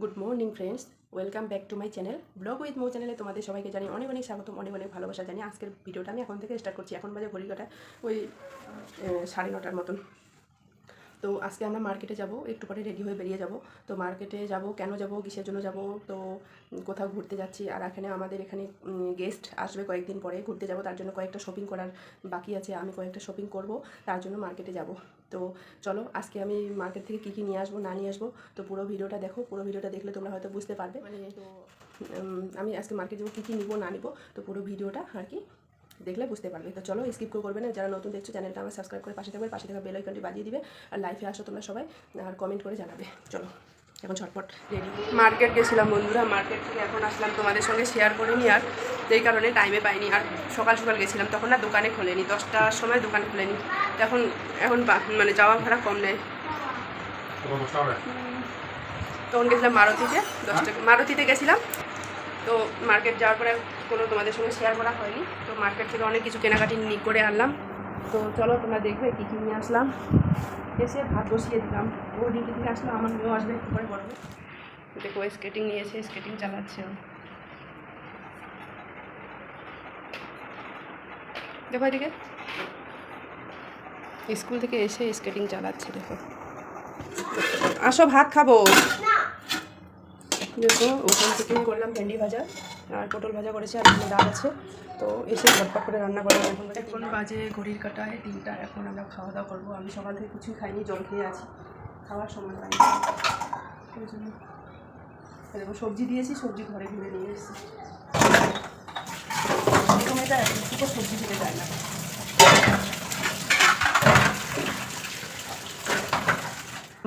Good morning friends welcome back to my channel blog with মো চ্যানেলে তোমাদের সবাইকে জানি অনেক অনেক স্বাগতম, অনেক অনেক ভালোবাসা জানি আজকের ভিডিওটা আমি এখন থেকে স্টার্ট করছি। এখন বাজে ঘড়ি কাটা ওই সাড়ে নটার মতন। তো আজকে আমরা মার্কেটে যাব, একটু পরে রেডি হয়ে বেরিয়ে যাব। তো মার্কেটে যাব, কেন যাব, কিসের জন্য যাব, তো কোথাও ঘুরতে যাচ্ছি। আর এখানে আমাদের এখানে গেস্ট আসবে কয়েকদিন পরে। ঘুরতে যাব, তার জন্য কয়েকটা শপিং করার বাকি আছে, আমি কয়েকটা শপিং করব, তার জন্য মার্কেটে যাব। তো চলো আজকে আমি মার্কেট থেকে কী কী নিয়ে আসব না নিয়ে আসব তো পুরো ভিডিওটা দেখো পুরো ভিডিওটা দেখলে তোমরা হয়তো বুঝতে পারবে। মানে তো আমি আজকে মার্কেট যাব কী কী নিবো না নিবো তো পুরো ভিডিওটা আর কি দেখলে বুঝতে পারবে। তো চলো স্কিপ করবে না যারা নতুন দেখছ চ্যানেলটা আমার সাবস্ক্রাইব করে পাশে থাকবে পাশে থাকা বেল আইকনটি বাজিয়ে দিবে আর লাইফে আসো তোমরা সবাই আর কমেন্ট করে জানাবে। চলো এখন ঝটপট রেডি মার্কেট গেছিলাম বন্ধুরা মার্কেট থেকে এখন আসলাম তোমাদের সঙ্গে শেয়ার করে নি আর যেই কারণে টাইমে পাইনি আর সকাল সকাল গেছিলাম তখন না দোকানে খোলেনি দশটার সময় দোকান খোলেনি। এখন এখন মানে যাওয়া ভাড়া কম নেয়. তখন গেছিলাম মারুতিতে দশ টাকা মারুতিতে গেছিলাম। তো মার্কেট যাওয়ার পরে কোনো তোমাদের সঙ্গে শেয়ার করা হয়নি। তো মার্কেট থেকে অনেক কিছু কেনাকাটি নি করে আনলাম। তো চলো তোমরা দেখবে কী কী নিয়ে আসলাম। এসে ভাত বসিয়ে দিলাম। ও ডিউটি থেকে আসলো আমার মেয়েও আসবে একটু পরে করবে দেখো স্কেটিং নিয়েছে স্কেটিং চালাচ্ছে। দেখো এদিকে। স্কুল থেকে এসে স্কেটিং চালাচ্ছে দেখো। আসো ভাত খাব। দেখো ওখান থেকে করলাম ভেন্ডি ভাজা আর পটল ভাজা করেছে আর ডাল আছে। তো এসে ঝটপট করে রান্না করলাম। এখন এখন বাজে ঘড়ির কাটায় তিনটা এখন আমরা খাওয়া দাওয়া করব। আমি সকাল থেকে কিছুই খাইনি জল খেয়ে আছি। খাওয়ার সময় পাইনি। ওই জন্য। দেখো সবজি দিয়েছি সবজি ঘরে ঘুরে নিয়ে এসেছি। সময়টা একটু সবজি দিতে যায় না।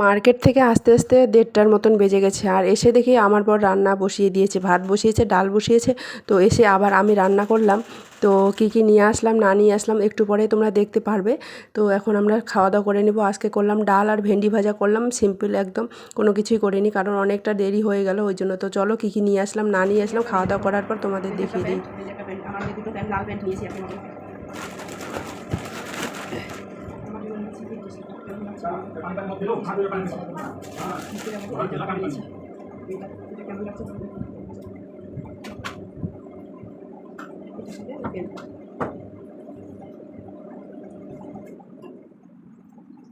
মার্কেট থেকে আস্তে আস্তে দেড়টার মতন বেজে গেছে। আর এসে দেখি আমার পর রান্না বসিয়ে দিয়েছে, ভাত বসিয়েছে, ডাল বসিয়েছে। তো এসে আবার আমি রান্না করলাম। তো কি কি নিয়ে আসলাম, না নিয়ে আসলাম একটু পরে তোমরা দেখতে পারবে। তো এখন আমরা খাওয়া দাওয়া করে নেব। আজকে করলাম ডাল আর ভেন্ডি ভাজা করলাম। সিম্পল একদম কোনো কিছুই করিনি কারণ অনেকটা দেরি হয়ে গেল ওই জন্য। তো চলো কী কী নিয়ে আসলাম, না নিয়ে আসলাম খাওয়া দাওয়া করার পর তোমাদের দেখিয়ে দিই। নিয়েছি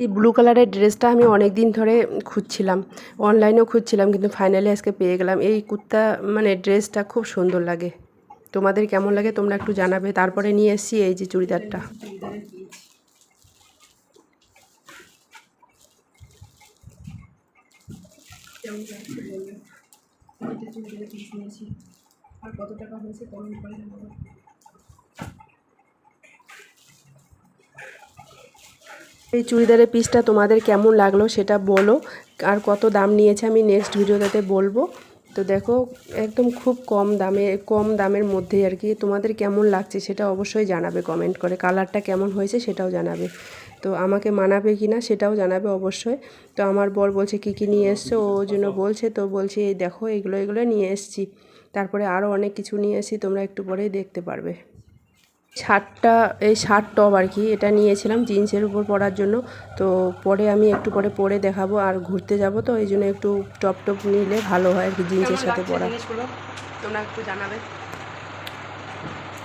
এই ব্লু কালারের ড্রেসটা আমি অনেক দিন ধরে খুঁজছিলাম। অনলাইনেও খুঁজছিলাম, কিন্তু ফাইনালি আজকে পেয়ে গেলাম। এই কুর্তা মানে ড্রেসটা খুব সুন্দর লাগে। তোমাদের কেমন লাগে তোমরা একটু জানাবে। তারপরে নিয়ে এসেছি এই যে চুড়িদারটা। আর কত টাকা হয়েছে কমেন্ট এই চুড়িদারের পিসটা তোমাদের কেমন লাগল সেটা বলো। আর কত দাম নিয়েছে আমি নেক্সট ভিডিওটাতে বলব। তো দেখো, একদম খুব কম দামে, কম দামের মধ্যেই আর কি। তোমাদের কেমন লাগছে সেটা অবশ্যই জানাবে কমেন্ট করে। কালারটা কেমন হয়েছে সেটাও জানাবে। তো আমাকে মানাবে কি না সেটাও জানাবে অবশ্যই। তো আমার বর বলছে কী কী নিয়ে এসছো? ও জন্য বলছে তো বলছি এই দেখো এগুলো এগুলো নিয়ে এসছি। তারপরে আরও অনেক কিছু নিয়ে এসেছি তোমরা একটু পরেই দেখতে পারবে। শার্টটা এই শার্ট টপ আর কি এটা নিয়েছিলাম জিন্সের উপর পরার জন্য। তো পরে আমি একটু পরে পরে দেখাবো আর ঘুরতে যাব তো এই জন্য একটু টপ টপ নিলে ভালো হয় আর কি জিন্সের সাথে পরা। তোমরা একটু জানাবে।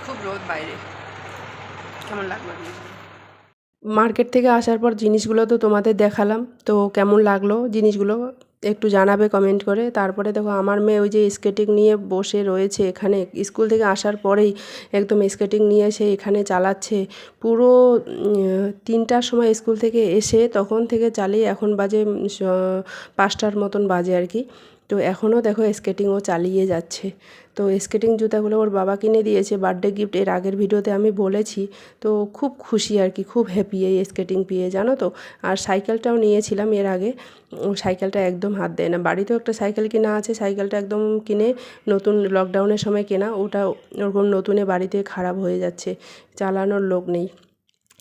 খুব রোদ বাইরে। কেমন লাগল মার্কেট থেকে আসার পর জিনিসগুলো তো তোমাদের দেখালাম। তো কেমন লাগল জিনিসগুলো একটু জানাবে কমেন্ট করে। তারপরে দেখো আমার মেয়ে ওই যে স্কেটিং নিয়ে বসে রয়েছে এখানে। স্কুল থেকে আসার পরেই একদম স্কেটিং নিয়ে এসে এখানে চালাচ্ছে। পুরো তিনটার সময় স্কুল থেকে এসে তখন থেকে চালিয়ে এখন বাজে পাঁচটার মতন বাজে আর কি। তো এখনও দেখো স্কেটিংও চালিয়ে যাচ্ছে। তো স্কেটিং জুতাগুলো ওর বাবা কিনে দিয়েছে বার্থডে গিফট এর আগের ভিডিওতে আমি বলেছি। তো খুব খুশি আর কি, খুব হ্যাপি এই স্কেটিং পেয়ে, জানো তো? আর সাইকেলটাও নিয়েছিলাম এর আগে। সাইকেলটা একদম হাত দেয় না। বাড়িতেও একটা সাইকেল কেনা আছে, সাইকেলটা একদম কিনে নতুন লকডাউনের সময় কেনা। ওটা ওরকম নতুনে বাড়িতে খারাপ হয়ে যাচ্ছে, চালানোর লোক নেই।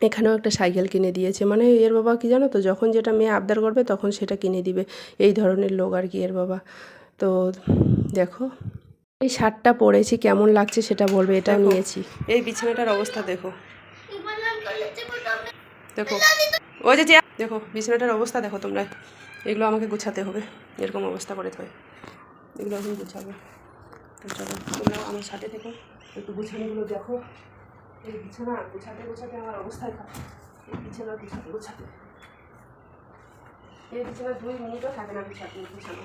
এখানেও একটা সাইকেল কিনে দিয়েছে। মানে এর বাবা কি জানো তো যখন যেটা মেয়ে আবদার করবে তখন সেটা কিনে দিবে। এই ধরনের লোক আর কি এর বাবা। তো দেখো এই শার্টটা পরেছি কেমন লাগছে সেটা বলবে এটা নিয়েছি। এই বিছানাটার অবস্থা দেখো। দেখো ওই যে দেখো বিছানাটার অবস্থা দেখো তোমরা। এগুলো আমাকে গুছাতে হবে এরকম অবস্থা করে থয়। এগুলো এখন গুছাবো। তো চলো তোমরাও আমার সাথে থেকো একটু গুছানোগুলো দেখো। এই বিছানা গুছাতে গুছাতে আমার অবস্থায় খারাপ। এই বিছানা গুছাতে গুছাতে। এই বিছানা দুই মিনিটও থাকে না গুছাতে, গুছানো।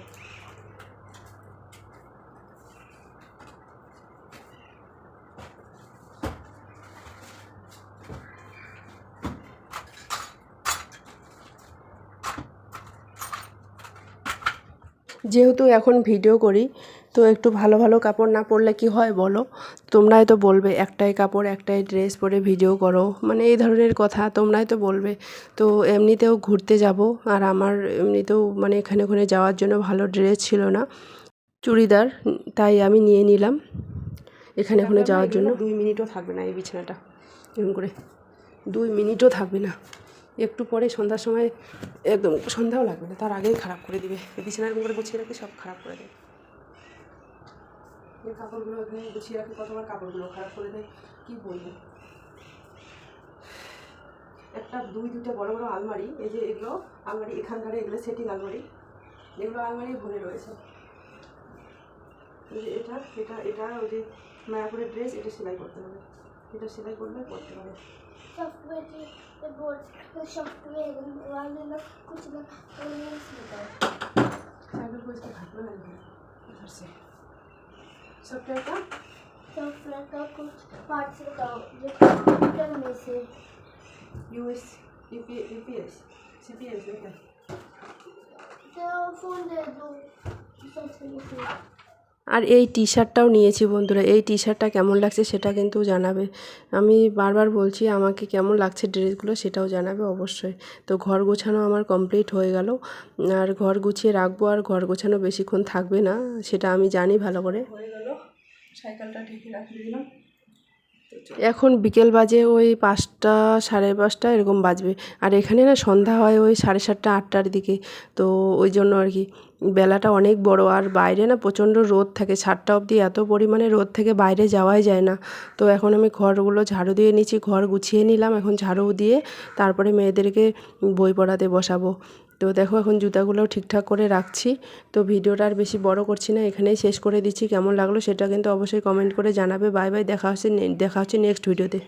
যেহেতু এখন ভিডিও করি, তো একটু ভালো ভালো কাপড় না পরলে কি হয় বলো? তোমরাই তো বলবে একটাই কাপড় একটাই ড্রেস পরে ভিডিও করো। মানে এই ধরনের কথা তোমরাই তো বলবে। তো এমনিতেও ঘুরতে যাব আর আমার এমনিতেও মানে এখানে ওখানে যাওয়ার জন্য ভালো ড্রেস ছিল না। চুড়িদার তাই আমি নিয়ে নিলাম। এখানে ওখানে যাওয়ার জন্য। দুই মিনিটও থাকবে না এই বিছানাটা। এরকম করে। দুই মিনিটও থাকবে না। একটু পরে সন্ধ্যার সময় একদম সন্ধ্যাও লাগবে না তার আগেই খারাপ করে দিবে। এই বিছানার করে গুছিয়ে রাখি সব খারাপ করে দেয় এই কাপড়গুলো এখানে গুছিয়ে রাখি কতবার কাপড়গুলো খারাপ করে দেয় কী বলব? একটা দুই দুইটা বড় বড় আলমারি এই যে এগুলো আলমারি এখানকার এগুলো সেটিং আলমারি এগুলো আলমারি ভরে রয়েছে। এটা এটা এটা ওই যে মায়াপুরের ড্রেস এটা সেলাই করতে হবে। এটা সেলাই করলে করতে হবে। Software Sofredor? Sofredor com partidão de camisa. E o esse? E pias? Se pias, né? Então, fundedor. Só é você. আর এই টি শার্টটাও নিয়েছি বন্ধুরা। এই টি শার্টটা কেমন লাগছে সেটা কিন্তু জানাবে। আমি বারবার বলছি, আমাকে কেমন লাগছে ড্রেসগুলো সেটাও জানাবে অবশ্যই। তো ঘর গোছানো আমার কমপ্লিট হয়ে গেল। আর ঘর গুছিয়ে রাখব, আর ঘর গোছানো বেশিক্ষণ থাকবে না, সেটা আমি জানি ভালো করে। হয়ে গেল। সাইকেলটা ঢেকে রাখি দিলাম। এখন বিকেল বাজে ওই পাঁচটা, সাড়ে পাঁচটা এরকম বাজবে। আর এখানে না সন্ধ্যা হয় ওই সাড়ে সাতটা, আটটার দিকে। তো ওই জন্য আর কি, বেলাটা অনেক বড়। আর বাইরে না প্রচণ্ড রোদ থাকে। সাতটা অবধি এত পরিমাণে রোদ থেকে, বাইরে যাওয়াই যায় না। তো এখন আমি ঘরগুলো ঝাড়ু দিয়ে নিচ্ছি, ঘর গুছিয়ে নিলাম। এখন ঝাড়ু দিয়ে তারপরে মেয়েদেরকে বই পড়াতে বসাবো। তো দেখো, এখন জুতাগুলো ঠিকঠাক করে রাখছি। তো ভিডিওটা আর বেশি বড় করছি না, এখানেই শেষ করে দিচ্ছি। কেমন লাগল সেটা কিন্তু অবশ্যই কমেন্ট করে জানাবে। বাই বাই, দেখা হচ্ছে দেখা হচ্ছে নেক্সট ভিডিওতে